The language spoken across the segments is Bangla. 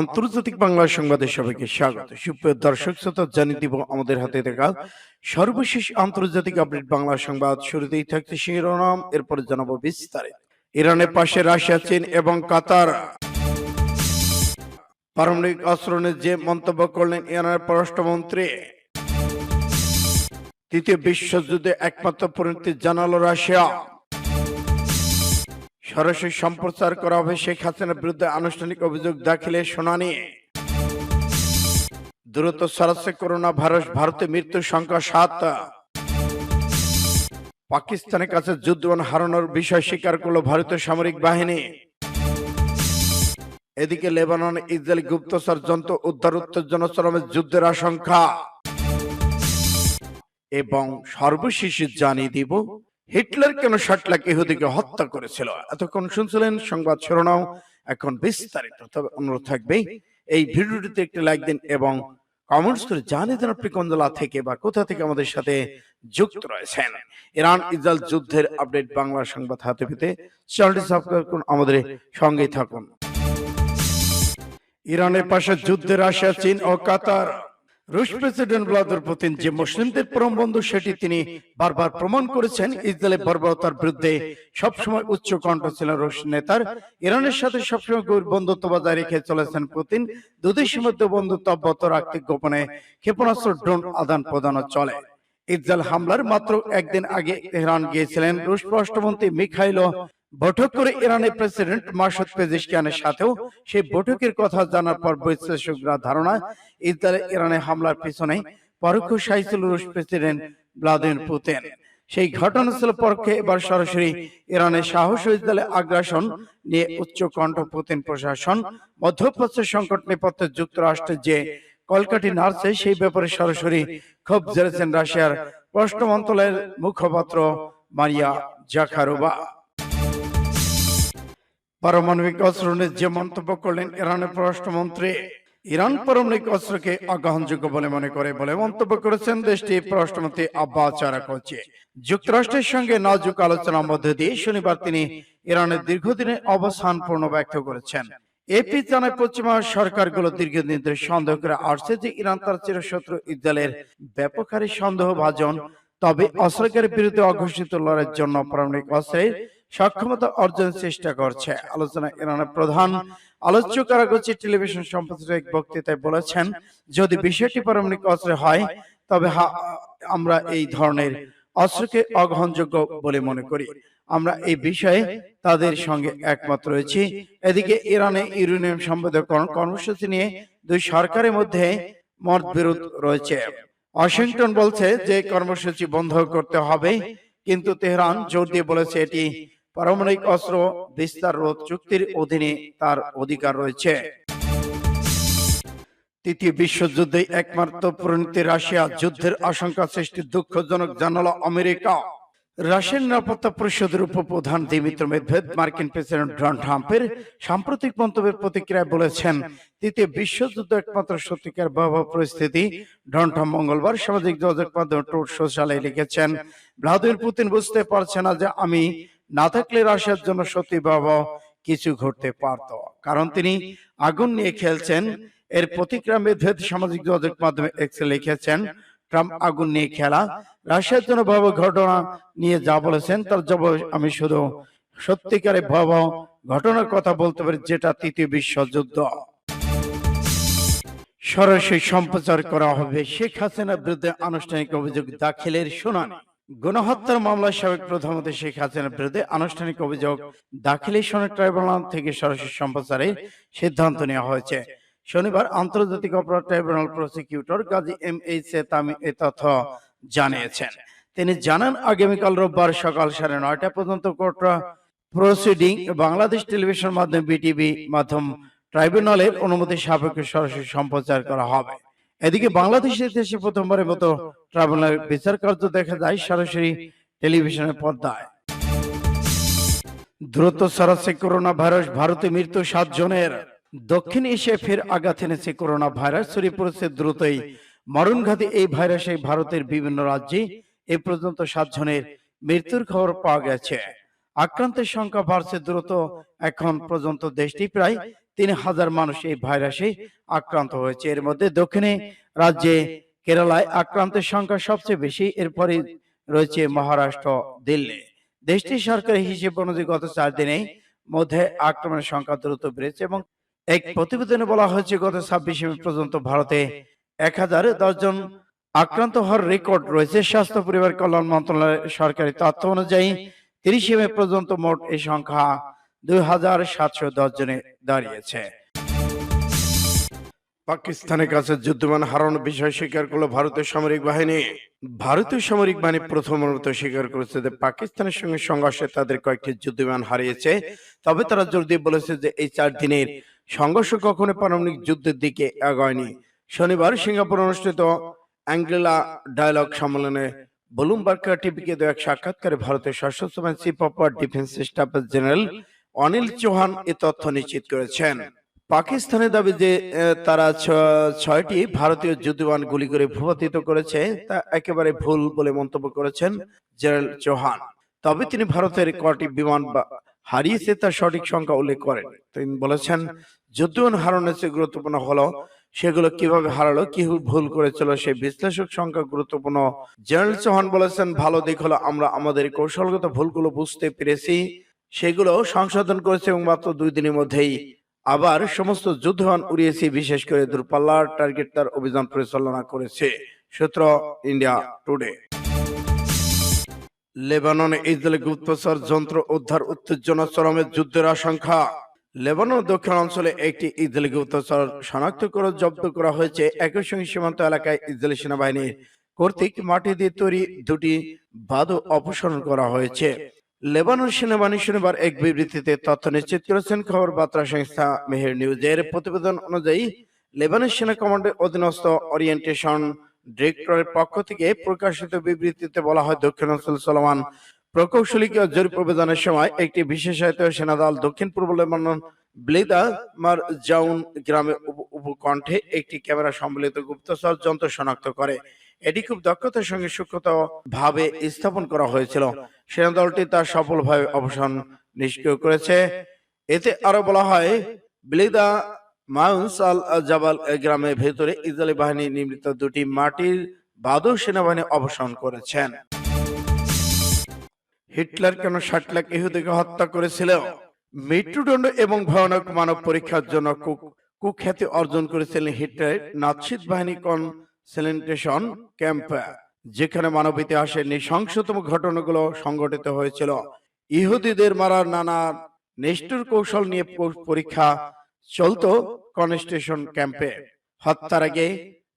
আন্তর্জাতিক বাংলা সংবাদের সবাইকে স্বাগত। সুপ্রিয় দর্শক, শ্রোতা, জানিয়ে দিব আমাদের হাতে থাকা সর্বশেষ আন্তর্জাতিক আপডেট বাংলা সংবাদ। শুরুতেই থাকছে শিরোনাম, এরপরে জানাব বিস্তারিত। ইরানের পাশে রাশিয়া, চীন এবং কাতার। পারমাণবিক অস্ত্র নিয়ে যে মন্তব্য করলেন ইরানের পররাষ্ট্রমন্ত্রী। তৃতীয় বিশ্বযুদ্ধে একমাত্র পরিণতি জানালো রাশিয়া। সরাসরি সম্প্রচার করা হবে শেখ হাসিনার বিরুদ্ধে আনুষ্ঠানিক অভিযোগ দাখিলের শুনানি। দ্রুত ছড়াচ্ছে করোনা ভাইরাস ভারতে মৃত্যুর সংখ্যা সাত। পাকিস্তানের কাছে যুদ্ধবান হারানোর বিষয় স্বীকার করল ভারতীয় সামরিক বাহিনী। এদিকে লেবানন, ইসরায়েল গুপ্তচর যন্ত্র উদ্ধার উত্তেজনা চরমে যুদ্ধের আশঙ্কা। এবং সর্বশেষ জানিয়ে দিব হিটলার কেন ষাট লাখ ইহুদিকে হত্যা করেছিল? এতক্ষণ শুনছিলেন সংবাদ শিরোনাম, এখন বিস্তারিত। তবে অনুরোধ থাকবে, এই ভিডিওটিতে একটি লাইক দিন এবং কমেন্টস করে জানিয়ে আপনি থেকে বা কোথা থেকে আমাদের সাথে যুক্ত রয়েছেন। ইরান ইসরায়েল যুদ্ধের আপডেট বাংলা সংবাদ হাতে পেতে চ্যানেলটি সাবস্ক্রাইব করুন, আমাদের সঙ্গেই থাকুন। ইরানের পাশে যুদ্ধে রাশিয়া, চীন ও কাতার। রুশ প্রেসিডেন্ট ভ্লাদিমির পুতিন যে মুসলিমদের পরম বন্ধু সেটি তিনি বারবার প্রমাণ করেছেন, ইসরায়েলের বর্বরতার বিরুদ্ধে। সবসময় উচ্চ কণ্ঠ ছিলেন রুশ নেতার। ইরানের সাথে সবসময় বন্ধুত্ব বজায় রেখে চলেছেন পুতিন। দুদেশের মধ্যে বন্ধুত্ব অব্যাহত রাখতে গোপনে ক্ষেপণাস্ত্র, ড্রোন আদান প্রদানও চলে। ইসরায়েল হামলার মাত্র একদিন আগে তেহরান গিয়েছিলেন। রুশ পররাষ্ট্রমন্ত্রী মিখাইলো বৈঠক করে ইরানের প্রেসিডেন্ট মাসুদ পেজিশকিয়ানের সাথেও সেই বৈঠকের কথা জানার পর বিশ্লেষকরা ধারণা ইসরায়েল ইরানে হামলার পিছনে পরোক্ষ সাই ছিল রুশ প্রেসিডেন্ট ভ্লাদিমির পুতিন। সেই ঘটনা ছিল এবার সরাসরি ইরানের সাহস ও ইসরায়েলের আগ্রাসন নিয়ে উচ্চ কণ্ঠ পুতিন প্রশাসন মধ্যপ্রাচ্যের সংকট নেপথ্যে যুক্তরাষ্ট্রের যে কলকাঠি নাড়ছে সেই ব্যাপারে সরাসরি ক্ষোভ জেরেছেন রাশিয়ার পররাষ্ট্র মন্ত্রণালয়ের মুখপাত্র মারিয়া জাখারোবা পারমাণবিক অস্ত্র নিয়ে যে মন্তব্য করলেন ইরানের পররাষ্ট্রমন্ত্রী, ইরান পারমাণবিক অস্ত্রকে অগ্রহণযোগ্য বলে মনে করে বলে মন্তব্য করেছেন দেশটির পররাষ্ট্রমন্ত্রী আব্বাস চারাকচি যুক্তরাষ্ট্রের সঙ্গে নাজুক আলোচনার মধ্যে দিয়ে শনিবার তিনি ইরানের দীর্ঘদিনের অবস্থান পূর্ণ ব্যক্ত করেছেন। এপি জানায় পশ্চিমা সরকারগুলো দীর্ঘদিন ধরে সন্দেহ করে আসছে যে ইরান তার চিরশত্রু ইসরায়েলের ব্যাপক হারে সন্দেহ ভাজন তবে অস্ত্রকারের বিরুদ্ধে অঘোষিত লড়াইয়ের জন্য পারমাণবিক অস্ত্রের সক্ষমতা অর্জনের চেষ্টা করছে। আলোচনা ইরানের প্রধান আলোচ্য কারাগোচি টেলিভিশন সম্প্রচারে এক বক্তৃতায় বলেছেন, যদি বিষয়টি পারমাণবিক অস্ত্রে হয়, তবে আমরা এই ধরনের অস্ত্রকে অগ্রহণযোগ্য বলে মনে করি। আমরা এই বিষয়ে তাদের সঙ্গে একমত রয়েছি। এদিকে ইরানে ইউরেনিয়াম সম্পাদকরণ কর্মসূচি নিয়ে দুই সরকারের মধ্যে মতবিরোধ রয়েছে। ওয়াশিংটন বলছে যে, কর্মসূচি বন্ধ করতে হবে, কিন্তু তেহরান জোর দিয়ে বলেছে এটি পারমাণবিক অস্ত্র, বিস্তার রোধ চুক্তির অধীনে তার অধিকার রয়েছে। তৃতীয় বিশ্বযুদ্ধে একমাত্র পরিণতি রাশিয়া যুদ্ধের আশঙ্কা সৃষ্টি দুঃখজনক জানালো আমেরিকা। রাশিয়ার নিরাপত্তা পরিষদের উপপ্রধান দিমিত্র মেদভেদ, মার্কিন প্রেসিডেন্ট ডোনাল্ড ট্রাম্পের সাম্প্রতিক মন্তব্যের প্রতিক্রিয়ায় বলেছেন, তৃতীয় বিশ্বযুদ্ধ একমাত্র সত্যিকার ভয়াবহ পরিস্থিতি। ডোনাল্ড ট্রাম্প মঙ্গলবার সামাজিক যোগাযোগ মাধ্যম টুট সোশ্যালে লিখেছেন, ভ্লাদিমির পুতিন বুঝতে পারছে না যে আমি না থাকলে রাশিয়ার জন্য সত্যি ভয়াবহ কিছু ঘটতে পারত। কারণ তিনি আগুন নিয়ে খেলছেন, এর প্রতিক্রিয়া মেদভেদ সামাজিক যোগাযোগ মাধ্যমে এক্সে লিখেছেন, ট্রাম্প আগুন নিয়ে খেলা, রাশিয়ার জন্য ভয়াবহ ঘটনা নিয়ে যা বলেছেন, তার জবাব আমি শুধু সত্যিকারে ভয়াবহ ঘটনার কথা বলতে পারি, যেটা তৃতীয় বিশ্বযুদ্ধ সরাসরি সম্প্রচার করা হবে শেখ হাসিনার বিরুদ্ধে আনুষ্ঠানিক অভিযোগ দাখিলের শুনানি। গণহত্যার মামলায় সাবেক প্রধানমন্ত্রী শেখ হাসিনার বিরুদ্ধে আনুষ্ঠানিক অভিযোগ দাখিলের শুনানি ট্রাইব্যুনাল থেকে সরাসরি সম্প্রচারে সিদ্ধান্ত নেওয়া হয়েছে। শনিবার আন্তর্জাতিক অপরাধ tribunal prosecutor Gazi M H A Tamim এ তথ্য জানিয়েছেন। তিনি জানান, আগামীকাল রোববার সকাল সাড়ে নয়টা পর্যন্ত কোর্ট প্রসিডিং বাংলাদেশ টেলিভিশন মাধ্যমে বিটিভি মাধ্যম ট্রাইব্যুনালের অনুমতি সাপেক্ষে সরাসরি সম্প্রচার করা হবে। এদিকে বাংলাদেশের ইতিহাসে প্রথমবারের মতো ট্রাইব্যুনালের বিচার কার্য দেখা যায় সরাসরি টেলিভিশনের পর্দায়। দ্রুত ছড়াচ্ছে করোনা ভাইরাস ভারতে মৃত্যু সাত জনের। দক্ষিণ এশিয়ায় ফের আঘাত এনেছে করোনা ভাইরাস ছড়িয়ে পড়েছে দ্রুতই। মরণঘাতী এই ভাইরাসে ভারতের বিভিন্ন রাজ্যে এ পর্যন্ত সাত জনের মৃত্যুর খবর পাওয়া গেছে। আক্রান্তের সংখ্যা বাড়ছে দ্রুত এখন পর্যন্ত দেশটি প্রায় তিন হাজার মানুষ এই ভাইরাসে আক্রান্ত হয়েছে। এর মধ্যে দক্ষিণে রাজ্যে কেরালায় আক্রান্তের সংখ্যা সবচেয়ে বেশি, এরপরে রয়েছে মহারাষ্ট্র, দিল্লি। দেশটির সরকারি হিসেব অনুযায়ী গত চার দিনে মধ্যে আক্রমণের সংখ্যা দ্রুত বেড়েছে এবং এক প্রতিবেদনে বলা হয়েছে, গত ছাব্বিশে মে পর্যন্ত ভারতে এক হাজার দশ জন আক্রান্ত হওয়ার রেকর্ড রয়েছে। স্বাস্থ্য, পরিবার, কল্যাণ মন্ত্রণালয়ের সরকারি তথ্য অনুযায়ী তিরিশে মে পর্যন্ত মোট এই সংখ্যা দুই হাজার সাতশো দশ জনে দাঁড়িয়েছে। পাকিস্তানের কাছে যুদ্ধমান হারানোর বিষয় স্বীকার করল ভারতের সামরিক বাহিনী। ভারতীয় সামরিক বাহিনী প্রথমত স্বীকার করেছে যে পাকিস্তানের সঙ্গে সংঘর্ষে তাদের কয়েকটি যুদ্ধবিমান হারিয়েছে। তবে তারা জোর দিয়ে বলেছে যে এই চার দিনের সংঘর্ষ কখনো পারমাণবিক যুদ্ধের দিকে এগোয়নি শনিবার সিঙ্গাপুর অনুষ্ঠিত অ্যাঙ্গেলা ডায়ালগ সম্মেলনে ব্লুমবার্গ টিভিকে দেওয়া এক সাক্ষাৎকারে ভারতের সশস্ত্র বাহিনী chief of defence staff general Anil Chauhan এ তথ্য নিশ্চিত করেছেন। পাকিস্তানের দাবি যে তারা ছয়টি ভারতীয় যুদ্ধবিমান গুলি করে ভূপাতিত করেছে, তা একেবারে ভুল বলে মন্তব্য করেছেন জেনারেল চৌহান। তবে তিনি ভারতের কটি বিমান হারিয়েছে তার সঠিক সংখ্যা উল্লেখ করেন। তিনি বলেছেন, যুদ্ধবিমান হারানোর চেয়ে গুরুত্বপূর্ণ হলো সেগুলো কীভাবে হারালো, কি ভুল করেছিল সেই বিশ্লেষক সংখ্যা গুরুত্বপূর্ণ। জেনারেল চৌহান বলেছেন, ভালো দিক হলো আমরা আমাদের কৌশলগত ভুলগুলো বুঝতে পেরেছি সেগুলো সংশোধন করেছে এবং মাত্র দুই দিনের মধ্যেই আবার সমস্ত যুদ্ধবান উড়িয়েছি বিশেষ করে দূরপাল্লার টার্গেট তার অভিযান পরিচালনা করেছে সূত্র ইন্ডিয়া টুডে লেবাননে ইসরায়েলি গুপ্তচর যন্ত্র উদ্ধার উত্তেজনা চরমের যুদ্ধের আশঙ্কা। লেবানন দক্ষিণ অঞ্চলে একটি ইসরায়েলি গুপ্তচর শনাক্ত করে জব্দ করা হয়েছে। একই সঙ্গে সীমান্ত এলাকায় ইসরায়েলি সেনাবাহিনীর কর্তৃক মাটি দিয়ে তৈরি দুটি বাদও অপসারণ করা হয়েছে। লেবানন সেনাবাহিনী শনিবার এক বিবৃতিতে তথ্য নিশ্চিত করেছেন খবর বার্তা সংস্থা মেহের নিউজের প্রতিবেদন অনুযায়ী লেবানন সেনা কমান্ডের অধীনস্থ ওরিয়েন্টেশন ডিরেক্টরের পক্ষ থেকে প্রকাশিত বিবৃতিতে বলা হয়, দক্ষিণ অঞ্চল চলমান প্রকৌশলীকে জরিপ অভিযানের সময় একটি বিশেষায়িত সেনাদল দক্ষিণ পূর্ব লেবানন ব্লেদা মার জাউন গ্রামের উপ- উপকণ্ঠে একটি ক্যামেরা সম্বলিত গুপ্তচর যন্ত্র শনাক্ত করে। এটি খুব দক্ষতার সঙ্গে সূক্ষ্মত ভাবে স্থাপন করা হয়েছিল। সেনা দলটি তার সফলভাবে অবসান নিষ্ক্রিয় করেছে। এতে আরও বলা হয়, ব্লিদা মাউন্স আল জাবাল গ্রামের ভেতরে ইসরায়েলি বাহিনী নির্মিত দুটি মাটির বাদু সেনাবাহিনী অবসান করেছেন। হিটলার কেন ষাট লাখ ইহুদিকে হত্যা করেছিল? মৃত্যুদণ্ড এবং ভয়ানক মানব পরীক্ষার জন্য কুখ্যাতি অর্জন করেছিলেন হিটলার নাৎসিদ বাহিনী কনসেন্ট্রেশন ক্যাম্প, যেখানে মানব ইতিহাসের নৃশংসতম ঘটনাগুলো সংঘটিত হয়েছিল। ইহুদিদের মারার নানা নিষ্ঠুর কৌশল নিয়ে পরীক্ষা চলতো কনস্টেশন ক্যাম্পে। হত্যার আগে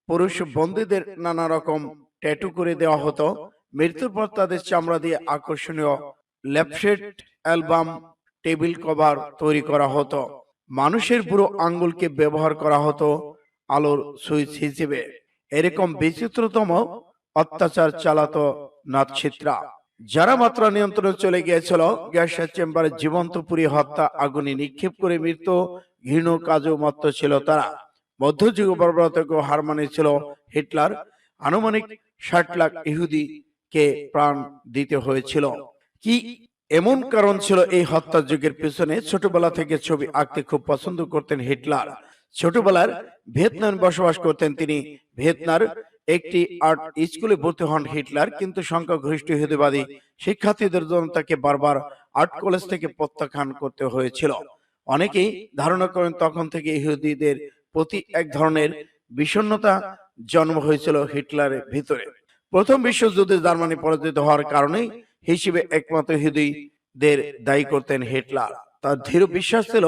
পুরুষ বন্দীদের নানা রকম ট্যাটু করে দেওয়া হতো। মৃত্যুর পর তাদের চামড়া দিয়ে আকর্ষণীয় ল্যাপসেট অ্যালবাম টেবিল কভার তৈরি করা হতো। মানুষের বুড়ো আঙ্গুলকে ব্যবহার করা হতো আলোর সুইচ হিসেবে। এরকম বিচিত্রতম অত্যাচার চালাতো নাৎসিত্রা। যারা মাত্রা নিয়ন্ত্রণে চলে গিয়েছিল, গ্যাসের চেম্বারে জীবন্ত পুরি হত্যা, আগুনে নিক্ষেপ করে মৃত্যু ঘৃণ কাজও মত্ত ছিল তারা। মধ্যযুগ বর্বরতাকেও হার মানিয়েছিল হিটলার। আনুমানিক ষাট লাখ ইহুদি কে প্রাণ দিতে হয়েছিল। কি এমন কারণ ছিল এই হত্যা যুগের পেছনে ছোটবেলা থেকে ছবি আঁকতে খুব পছন্দ করতেন হিটলার। ছোটবেলার ভিয়েতনাম বসবাস করতেন তিনি ভিয়েতনার একটি আর্ট স্কুলে ভর্তি হন হিটলার। কিন্তু সংখ্যাগরিষ্ঠ ইহুদিবাদী শিক্ষার্থীদের জন্য তাকে বারবার আর্ট কলেজ থেকে প্রত্যাখ্যান করতে হয়েছিল। অনেকেই ধারণা করেন তখন থেকে ইহুদিদের প্রতি এক ধরনের বিষণ্ণতা জন্ম হয়েছিল হিটলারের ভিতরে। প্রথম বিশ্বযুদ্ধে জার্মানি পরাজিত হওয়ার কারণে হিসেবে একমাত্র ইহুদিদের দায়ী করতেন হিটলার। তার দৃঢ় বিশ্বাস ছিল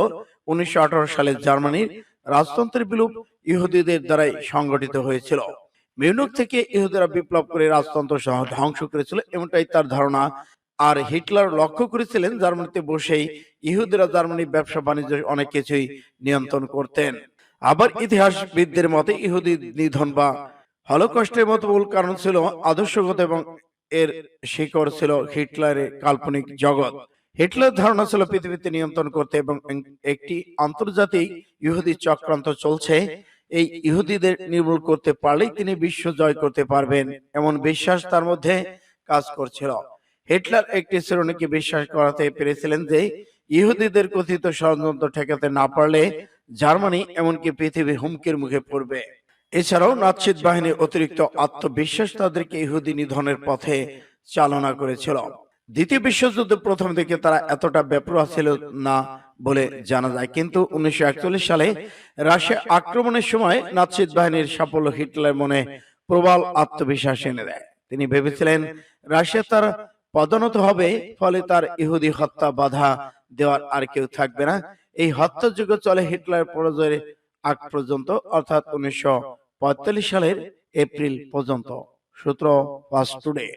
উনিশশো সালে জার্মানির রাজতন্ত্রের বিলুপ ইহুদিদের দ্বারাই সংগঠিত হয়েছিল। মিউনিক থেকে ইহুদিরা বিপ্লব করে রাজতন্ত্র সহ ধ্বংস করেছিল এমনটাই তার ধারণা। আর হিটলার লক্ষ্য করেছিলেন জার্মানিতে বসেই ইহুদিরা জার্মানির ব্যবসা বাণিজ্য অনেক কিছুই নিয়ন্ত্রণ করতেন। আবার ইতিহাসবিদদের মতে ইহুদি নিধন বা হলোকষ্টের মতো মূল কারণ ছিল আদর্শগত এবং এর শিকড় ছিল হিটলারের কাল্পনিক জগৎ। হিটলার ধারণা ছিল পৃথিবীতে নিয়ন্ত্রণ করতে এবং একটি আন্তর্জাতিক ইহুদি চক্রান্ত চলছে। এই ইহুদিদের নির্মূল করতে পারলেই তিনি বিশ্ব জয় করতে পারবেন এমন বিশ্বাস তার মধ্যে কাজ করছিল। হিটলার একটি শ্রেণীকে বিশ্বাস করাতে পেরেছিলেন যে ইহুদিদের কথিত ষড়যন্ত্র ঠেকাতে না পারলে জার্মানি এমনকি পৃথিবী হুমকির মুখে পড়বে। এছাড়াও নাৎসিদ বাহিনীর অতিরিক্ত আত্মবিশ্বাস তাদেরকে ইহুদি নিধনের পথে চালনা করেছিল। দ্বিতীয় বিশ্বযুদ্ধ প্রথম দিকে তারা এতটা বেপরোয়া ছিল না বলে জানা যায়। কিন্তু উনিশশো সালে রাশিয়া আক্রমণের সময় নাৎসিদ বাহিনীর সাফল্য হিটলার মনে প্রবল আত্মবিশ্বাস এনে দেয়। তিনি ভেবেছিলেন রাশিয়া তার পদোন্নত হবে ফলে তার ইহুদি হত্যা বাধা দেওয়ার আর কেউ থাকবে না। এই হত্যাযজ্ঞ চলে হিটলার পরাজয়ের আগ পর্যন্ত অর্থাৎ উনিশশো সালের এপ্রিল পর্যন্ত। সূত্র পাস টুডে।